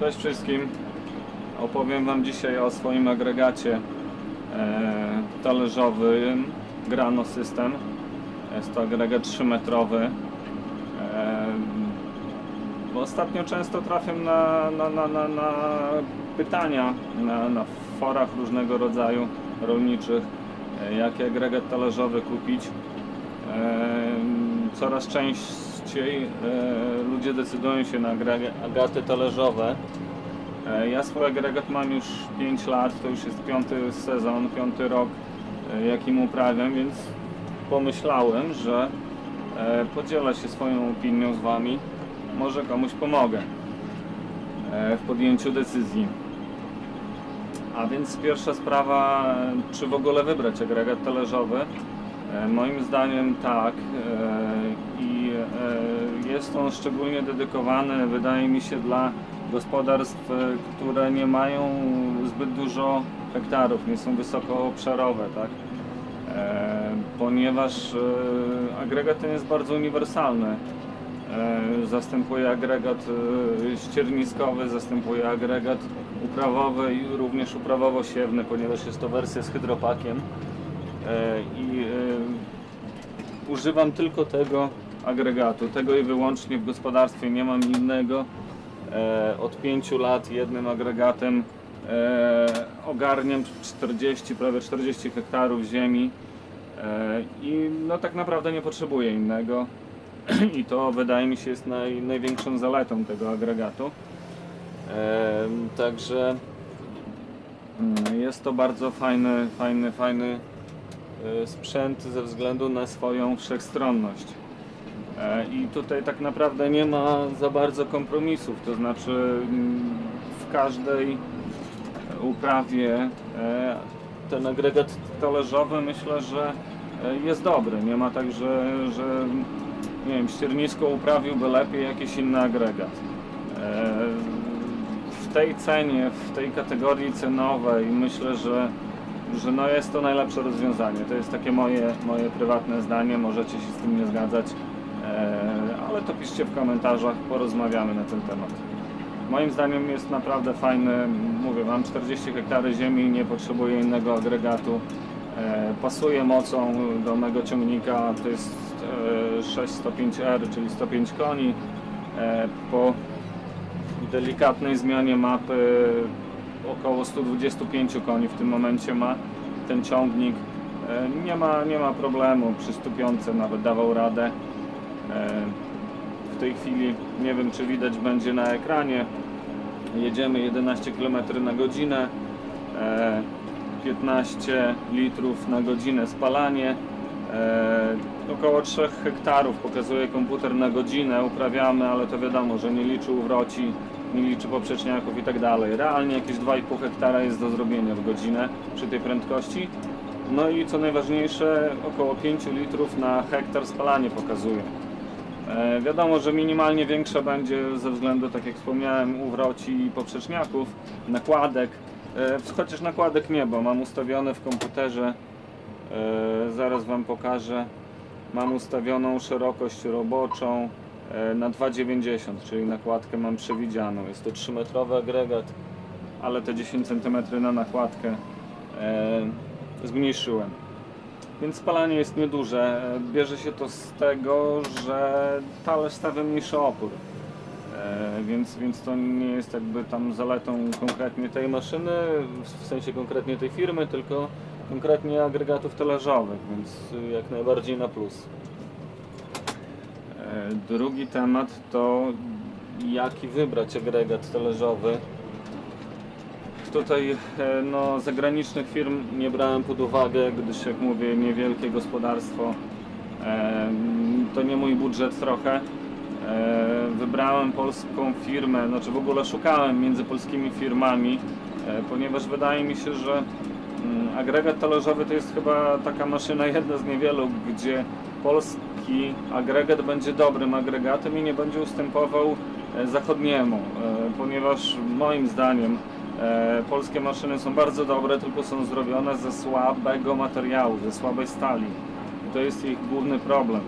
Cześć wszystkim. Opowiem Wam dzisiaj o swoim agregacie e, talerzowym Grano System. Jest to agregat 3-metrowy. E, ostatnio często trafiam na, na, na, na, na pytania na, na forach różnego rodzaju rolniczych, e, jaki agregat talerzowy kupić. E, Coraz częściej e, ludzie decydują się na agregaty talerzowe. E, Ja swój agregat mam już 5 lat, to już jest piąty sezon, piąty rok, e, jakim uprawiam, więc pomyślałem, że podzielę się swoją opinią z Wami. Może komuś pomogę w podjęciu decyzji. A więc pierwsza sprawa, czy w ogóle wybrać agregat talerzowy? Moim zdaniem tak jest on szczególnie dedykowany, wydaje mi się, dla gospodarstw, które nie mają zbyt dużo hektarów, nie są wysoko obszarowe, tak? E, Ponieważ e, agregat ten jest bardzo uniwersalny. E, Zastępuje agregat e, ścierniskowy, zastępuje agregat uprawowy i również uprawowo-siewny, ponieważ jest to wersja z hydropakiem. E, I e, używam tylko tego agregatu, tego i wyłącznie w gospodarstwie, nie mam innego. E, Od 5 lat jednym agregatem e, ogarniam 40, prawie 40 hektarów ziemi e, i no tak naprawdę nie potrzebuję innego i to wydaje mi się jest naj, największą zaletą tego agregatu. Także mm, jest to bardzo fajny, fajny, fajny sprzęt ze względu na swoją wszechstronność. E, I tutaj tak naprawdę nie ma za bardzo kompromisów, to znaczy mm, w każdej uprawie e, ten agregat talerzowy myślę, że e, jest dobry. Nie ma tak, że, że nie wiem, ściernisko uprawiłby lepiej jakiś inny agregat. W tej cenie, w tej kategorii cenowej myślę, że, że no jest to najlepsze rozwiązanie. To jest takie moje, moje prywatne zdanie, możecie się z tym nie zgadzać, ale to piszcie w komentarzach, porozmawiamy na ten temat. Moim zdaniem jest naprawdę fajny, mówię, mam 40 hektary ziemi, nie potrzebuję innego agregatu. E, pasuje mocą do mego ciągnika, to jest e, 605R, czyli 105 koni. E, po delikatnej zmianie mapy około 125 koni w tym momencie ma ten ciągnik. E, nie, ma, nie ma problemu, przy 105 nawet dawał radę. E, w tej chwili nie wiem czy widać będzie na ekranie. Jedziemy 11 km na godzinę, e, 15 litrów na godzinę spalanie, e, około 3 hektarów pokazuje komputer na godzinę, uprawiamy, ale to wiadomo, że nie liczy uwroci, nie liczy poprzeczniaków i tak dalej. Realnie jakieś 2,5 hektara jest do zrobienia w godzinę przy tej prędkości. No i co najważniejsze, około 5 litrów na hektar spalanie pokazuje. E, Wiadomo, że minimalnie większa będzie ze względu, tak jak wspomniałem, uwroci i poprzeczniaków, nakładek. E, Chociaż nakładek nie, bo mam ustawione w komputerze, e, zaraz Wam pokażę, mam ustawioną szerokość roboczą na 2,90, czyli nakładkę mam przewidzianą. Jest to 3-metrowy agregat, ale te 10 cm na nakładkę zmniejszyłem. Więc spalanie jest nieduże. Bierze się to z tego, że talerz stawia mniejszy opór. E, Więc, więc to nie jest jakby tam zaletą konkretnie tej maszyny, w- sensie konkretnie tej firmy, tylko konkretnie agregatów talerzowych, więc jak najbardziej na plus. E, Drugi temat to jaki wybrać agregat talerzowy. Tutaj e, no, zagranicznych firm nie brałem pod uwagę, gdyż jak mówię, niewielkie gospodarstwo. To nie mój budżet trochę. E, Wybrałem polską firmę, znaczy w ogóle szukałem między polskimi firmami, e, ponieważ wydaje mi się, że mm, agregat talerzowy to jest chyba taka maszyna jedna z niewielu, gdzie polski agregat będzie dobrym agregatem i nie będzie ustępował zachodniemu, ponieważ moim zdaniem polskie maszyny są bardzo dobre, tylko są zrobione ze słabego materiału, ze słabej stali. I to jest ich główny problem.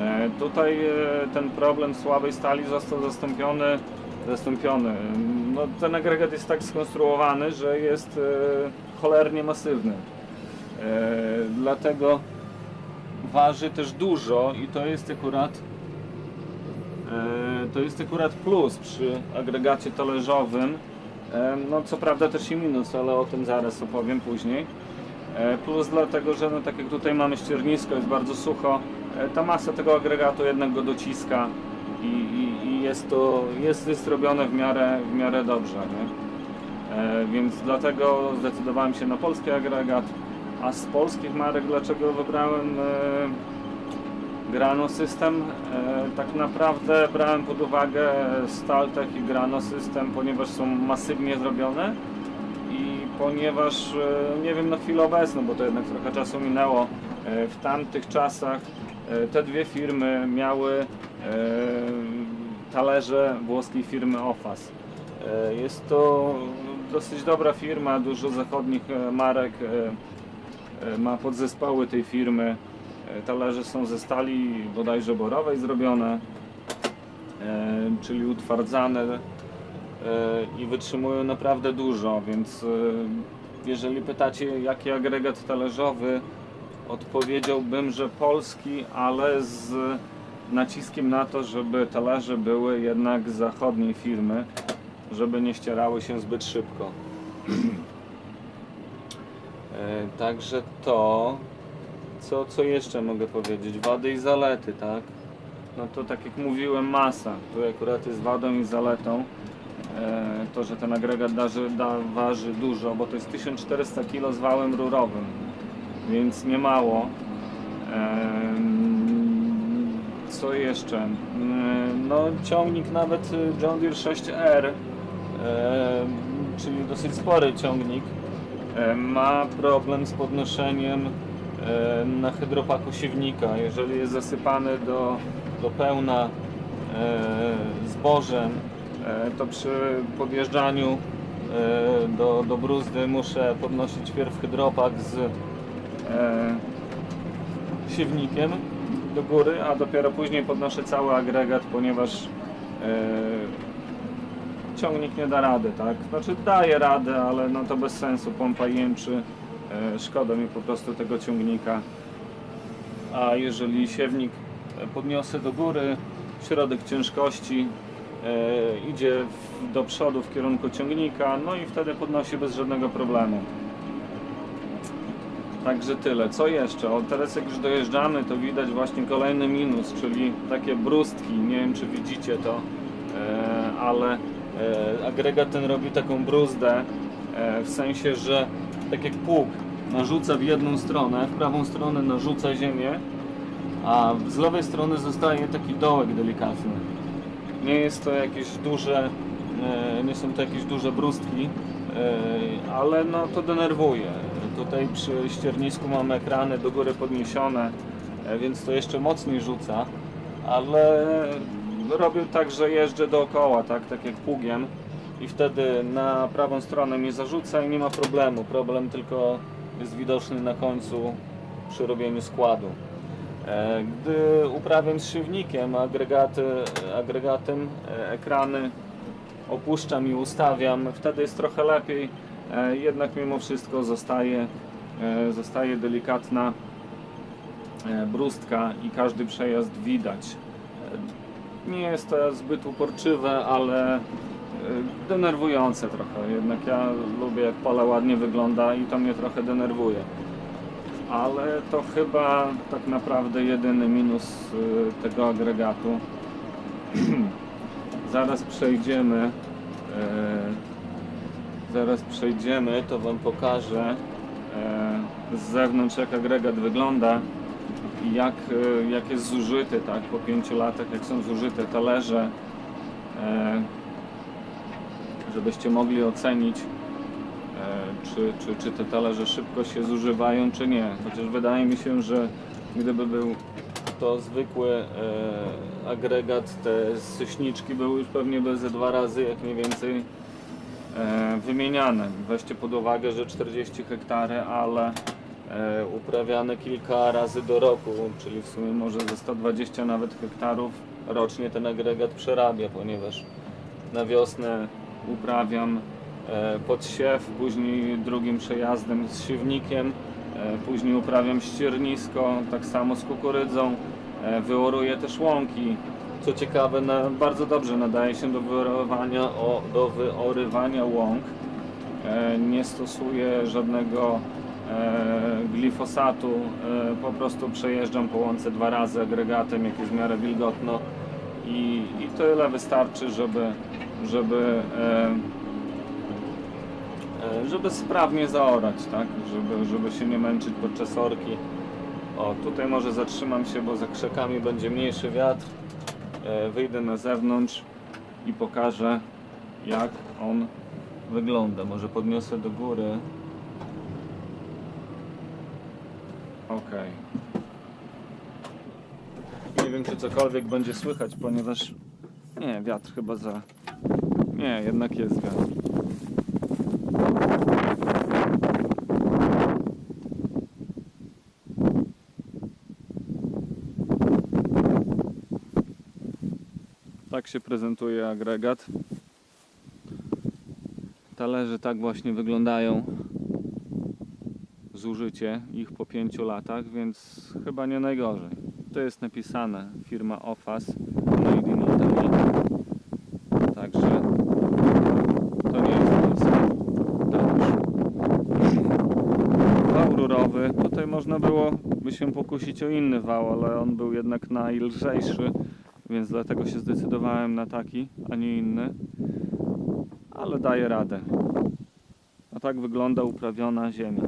E, tutaj e, ten problem słabej stali został zastąpiony, zastąpiony. no, ten agregat jest tak skonstruowany, że jest e, cholernie masywny. E, dlatego waży też dużo i to jest akurat e, to jest akurat plus przy agregacie talerzowym. No co prawda też i minus, ale o tym zaraz opowiem później. E, Plus dlatego, że no, tak jak tutaj mamy ściernisko, jest bardzo sucho, e, ta masa tego agregatu jednak go dociska i, i, i jest to jest, jest robione w miarę, w miarę dobrze. Nie? E, więc dlatego zdecydowałem się na polski agregat. A z polskich marek dlaczego wybrałem Grano System? E, tak naprawdę brałem pod uwagę Staltech i Grano System, ponieważ są masywnie zrobione i ponieważ, e, nie wiem na chwilę obecną, bo to jednak trochę czasu minęło, e, w tamtych czasach te dwie firmy miały talerze włoskiej firmy OFAS. Jest to dosyć dobra firma, dużo zachodnich marek ma podzespoły tej firmy. E, Talerze są ze stali bodajże borowej zrobione, e, czyli utwardzane e, i wytrzymują naprawdę dużo, więc jeżeli pytacie jaki agregat talerzowy, odpowiedziałbym, że polski, ale z naciskiem na to, żeby talerze były jednak z zachodniej firmy, żeby nie ścierały się zbyt szybko. Także to, co, co jeszcze mogę powiedzieć? Wady i zalety, tak? No to tak jak mówiłem, masa. Tu akurat jest wadą i zaletą. E, To, że ten agregat daży, da, waży dużo, bo to jest 1400 kg z wałem rurowym, więc nie mało. Em, Co jeszcze? Em, No ciągnik nawet John Deere 6R, em, czyli dosyć spory ciągnik, em, ma problem z podnoszeniem em, na hydropaku siewnika. Jeżeli jest zasypany do, do pełna e, zbożem, e, to przy podjeżdżaniu e, do, do bruzdy muszę podnosić pierw hydropak z e, siewnikiem do góry, a dopiero później podnoszę cały agregat, ponieważ e, ciągnik nie da rady, tak? Znaczy daje radę, ale no to bez sensu, pompa jęczy, e, szkoda mi po prostu tego ciągnika. A jeżeli siewnik e, podniosę do góry, środek ciężkości e, idzie do przodu w kierunku ciągnika, no i wtedy podnosi bez żadnego problemu. Także tyle. Co jeszcze? O, teraz jak już dojeżdżamy, to widać właśnie kolejny minus, czyli takie brustki. Nie wiem, czy widzicie to, e, ale e, agregat ten robi taką bruzdę, e, w sensie, że tak jak pług narzuca w jedną stronę, w prawą stronę narzuca ziemię, a z lewej strony zostaje taki dołek delikatny. Nie jest to jakieś duże, e, nie są to jakieś duże brustki, e, ale no to denerwuje. Tutaj przy ściernisku mamy ekrany do góry podniesione, e, więc to jeszcze mocniej rzuca, ale robię tak, że jeżdżę dookoła, tak, tak jak pługiem i wtedy na prawą stronę mnie zarzuca i nie ma problemu. Problem tylko jest widoczny na końcu przy robieniu składu. E, Gdy uprawiam z siewnikiem, agregaty, agregatem e, ekrany opuszczam i ustawiam, wtedy jest trochę lepiej, e, jednak mimo wszystko zostaje, zostaje delikatna brustka i każdy przejazd widać. Nie jest to zbyt uporczywe, ale denerwujące trochę. Jednak ja lubię jak pole ładnie wygląda i to mnie trochę denerwuje ale to chyba tak naprawdę jedyny minus y, tego agregatu. zaraz przejdziemy. e, zaraz przejdziemy, to Wam pokażę z zewnątrz jak agregat wygląda i jak, jak jest zużyty, tak, po pięciu latach, jak są zużyte talerze, żebyście mogli ocenić, e, czy, czy, czy te talerze szybko się zużywają, czy nie. Chociaż wydaje mi się, że gdyby był to zwykły e, agregat, te syśniczki były już pewnie by ze dwa razy, jak mniej więcej e, wymieniane. Weźcie pod uwagę, że 40 hektary, ale e, uprawiane kilka razy do roku, czyli w sumie może ze 120 nawet hektarów rocznie ten agregat przerabia, ponieważ na wiosnę uprawiam e, podsiew, później drugim przejazdem z siewnikiem, e, później uprawiam ściernisko, tak samo z kukurydzą, e, wyoruję też łąki. Co ciekawe, bardzo dobrze nadaje się do wyorywania, o, do wyorywania łąk. Nie stosuję żadnego glifosatu, po prostu przejeżdżam po łące dwa razy agregatem, jak jest w miarę wilgotno i, i tyle wystarczy, żeby, żeby, e, e, żeby sprawnie zaorać, tak? żeby, żeby się nie męczyć podczas orki. O, tutaj może zatrzymam się, bo za krzakami będzie mniejszy wiatr. E, wyjdę na zewnątrz i pokażę, jak on wygląda. Może podniosę do góry. Ok. Nie wiem, czy cokolwiek będzie słychać, ponieważ. Nie, wiatr chyba za. Nie, jednak jest wiatr. Tak się prezentuje agregat. Talerze tak właśnie wyglądają. Zużycie ich po 5 latach, więc chyba nie najgorzej. To jest napisane firma OFAS Made in Italy. Także to nie jest polski talerz. Wał rurowy. Tutaj można było by się pokusić o inny wał, ale on był jednak najlżejszy, więc dlatego się zdecydowałem na taki, a nie inny. Ale daje radę. A tak wygląda uprawiona ziemia.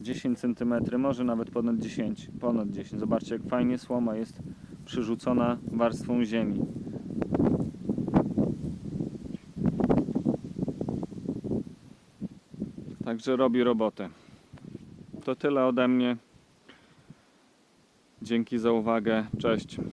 10 cm, może nawet ponad 10, ponad 10. Zobaczcie jak fajnie słoma jest przyrzucona warstwą ziemi. Także robi robotę. To tyle ode mnie. Dzięki za uwagę. Cześć.